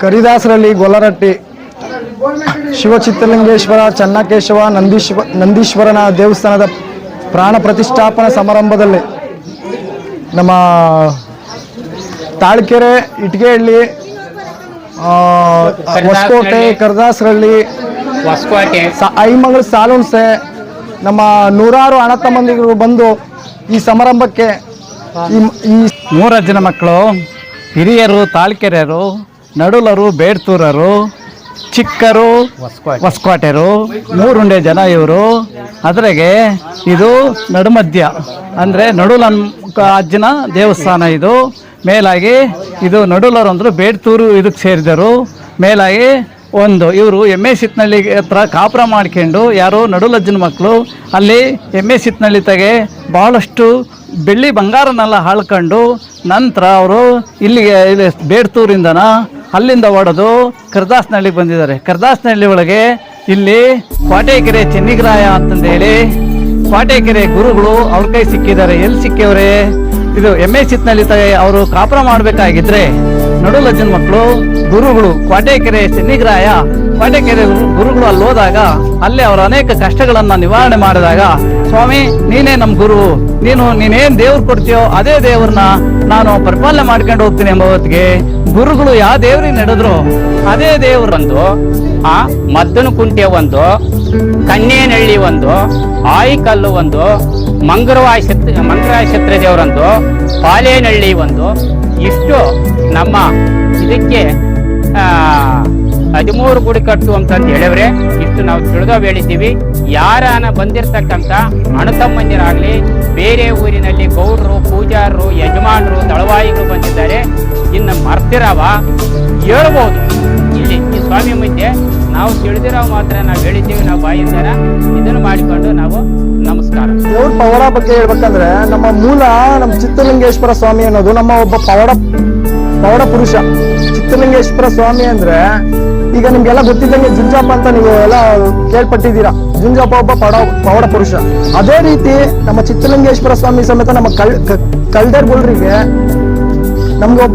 ಕರಿದಾಸರಲ್ಲಿ ಗೊಲ್ಲರಟ್ಟಿ ಶಿವಚಿತ್ರಲಿಂಗೇಶ್ವರ ಚನ್ನಕೇಶವ ನಂದೀಶ್ವ ನಂದೀಶ್ವರನ ದೇವಸ್ಥಾನದ ಪ್ರಾಣ ಪ್ರತಿಷ್ಠಾಪನಾ ಸಮಾರಂಭದಲ್ಲಿ ನಮ್ಮ ತಾಳ್ಕೆರೆ ಇಟ್ಗೆಹಳ್ಳಿ ಆ, ಹೊಸಕೋಟೆ ಕರ್ದಾಸರಳ್ಳಿ ಹೊಸಕೋಟೆ. ಐಮಂಗಳ ಸಾಲುಣ್ಸೆ ನಮ್ಮ ನೂರಾರು ಅಣ್ಣ ಮಂದಿಗಳು ಬಂದು ಈ ಸಮಾರಂಭಕ್ಕೆ ಈ- ಮೂರು ಜನ ಮಕ್ಕಳು ಹಿರಿಯರು ತಾಳ್ಕೆರೆಯರು ನಡುಲರು ಬೇಡ್ತೂರರು ಚಿಕ್ಕರು ಹೊಸ್ಕೋಟೆರು ಮೂರುಂಡೆ ಜನ ಇವರು. ಅದ್ರಾಗೆ ಇದು ನಡುಮಧ್ಯ ಅಂದರೆ ನಡುಲ ಅಜ್ಜನ ದೇವಸ್ಥಾನ ಇದು. ಮೇಲಾಗಿ ಇದು ನಡುಲರು ಅಂದರು ಬೇಡ್ತೂರು ಇದಕ್ಕೆ ಸೇರಿದರು. ಮೇಲಾಗಿ ಒಂದು ಇವರು ಎಮ್ಮೆ ಸಿತ್ನಳ್ಳಿ ಹತ್ರ ಕಾಪುರ ಮಾಡ್ಕೊಂಡು ಯಾರು ನಡುಲಜ್ಜನ ಮಕ್ಕಳು ಅಲ್ಲಿ ಎಮ್ಮೆ ಸಿತ್ನಳ್ಳಿ ತೆಗೆ ಭಾಳಷ್ಟು ಬೆಳ್ಳಿ ಬಂಗಾರನೆಲ್ಲ ಹಾಳ್ಕೊಂಡು ನಂತರ ಅವರು ಇಲ್ಲಿಗೆ ಇಲ್ಲಿ ಬೇಡ್ತೂರಿಂದನ ಅಲ್ಲಿಂದ ಹೊಡೆದು ಕರ್ದಾಸ್ನಹಳ್ಳಿಗೆ ಬಂದಿದ್ದಾರೆ. ಕರ್ದಾಸ್ನಹಳ್ಳಿ ಒಳಗೆ ಇಲ್ಲಿ ಕೋಟೆಕೆರೆ ಅಂತಂದು ಹೇಳಿ ಕ್ವಾಟೆಕೆರೆ ಗುರುಗಳು ಅವ್ರ ಕೈ ಸಿಕ್ಕಿದ್ದಾರೆ. ಎಲ್ಲಿ ಸಿಕ್ಕಿವ್ರೆ? ಇದು ಎಂ ಎ ಸಿತ್ನಲ್ಲಿ ಅವರು ಕಾಪುರ ಮಾಡಬೇಕಾಗಿದ್ರೆ ನಡು ಲಜ್ಜನ ಮಕ್ಕಳು, ಗುರುಗಳು ಕ್ವಾಟೆಕೆರೆ ಚೆನ್ನಿಗ್ರಾಯ, ಕ್ವಾಟೆಕೆರೆ ಗುರು- ಗುರುಗಳು ಅಲ್ಲಿ ಹೋದಾಗ ಅಲ್ಲಿ ಅವರ ಅನೇಕ ಕಷ್ಟಗಳನ್ನು ನಿವಾರಣೆ ಮಾಡಿದಾಗ, ಸ್ವಾಮಿ, ನೀನೇ ನಮ್ಮ ಗುರು. ನೀನು, ನೀನೇನ್ ದೇವ್ರು ಕೊಡ್ತೀಯೋ ಅದೇ ದೇವ್ರನ್ನ ನಾನು ಪರಿಪಾಲನೆ ಮಾಡ್ಕೊಂಡು ಹೋಗ್ತೀನಿ ಎಂಬ ಹೊತ್ತಿಗೆ ಗುರುಗಳು ಯಾವ ದೇವ್ರಿಗೆ ನಡೆದ್ರು, ಅದೇ ದೇವ್ರು ಒಂದು, ಆ ಮದ್ದನ ಕುಂಟೆ ಒಂದು ಕನ್ನೇನಹಳ್ಳಿ ಒಂದು, ಆಯಿಕಲ್ಲು ಒಂದು, ಮಂಗರವಾಯ ಛತ್ರ ದೇವರೊಂದು, ಪಾಲೇನಹಳ್ಳಿ ಒಂದು, ಇಷ್ಟು ನಮ್ಮ ಇದಕ್ಕೆ ಹದಿಮೂರು ಗುಡಿ ಕಟ್ಟು ಅಂತಂದು ಹೇಳಿದ್ರೆ ಇಷ್ಟು ನಾವು ತಿಳಿದೋ ಹೇಳಿದ್ದೀವಿ. ಯಾರನ ಬಂದಿರತಕ್ಕಂಥ ಅಣತಮ್ಮಂದಿರಾಗಲಿ, ಬೇರೆ ಊರಿನಲ್ಲಿ ಗೌಡರು, ಪೂಜಾರರು, ಯಜಮಾನರು, ದಳವಾಯಿಗಳು ಬಂದಿದ್ದಾರೆ ಇನ್ನು ಮರ್ತಿರವ ಹೇಳ್ಬೋದು. ಇಲ್ಲಿ ಈ ಸ್ವಾಮಿ ಮುಂದೆ ನಾವು ತಿಳಿದಿರೋ ಮಾತ್ರ ನಾವು ಹೇಳಿದ್ದೀವಿ, ನಾವು ಬಾಯಿಂದನ ಇದನ್ನು ಮಾಡಿಕೊಂಡು ನಾವು ನಮಸ್ಕಾರ. ದೇವ್ರ ಪವಾಡ ಬಗ್ಗೆ ಹೇಳ್ಬೇಕಂದ್ರೆ ನಮ್ಮ ಮೂಲ ನಮ್ಮ ಚಿತ್ರಲಿಂಗೇಶ್ವರ ಸ್ವಾಮಿ ಅನ್ನೋದು ನಮ್ಮ ಒಬ್ಬ ಪವಾಡ ಪವಾಡ ಪುರುಷ. ಚಿತ್ರಲಿಂಗೇಶ್ವರ ಸ್ವಾಮಿ ಅಂದ್ರೆ ಈಗ ನಿಮ್ಗೆಲ್ಲ ಗೊತ್ತಿದ್ದಂಗೆ ಜುಂಜಾಪ ಅಂತ ನೀವು ಎಲ್ಲ ಕೇಳ್ಪಟ್ಟಿದ್ದೀರಾ. ಜುಂಜಾಪ ಒಬ್ಬ ಪಡ ಪವಾಡ ಪುರುಷ. ಅದೇ ರೀತಿ ನಮ್ಮ ಚಿತ್ರಲಿಂಗೇಶ್ವರ ಸ್ವಾಮಿ ಸಮೇತ ನಮ್ಮ ಕಲ್ ಕಲ್ದೇರ್ ಬುಲ್ರಿಗೆ ನಮ್ಗೆ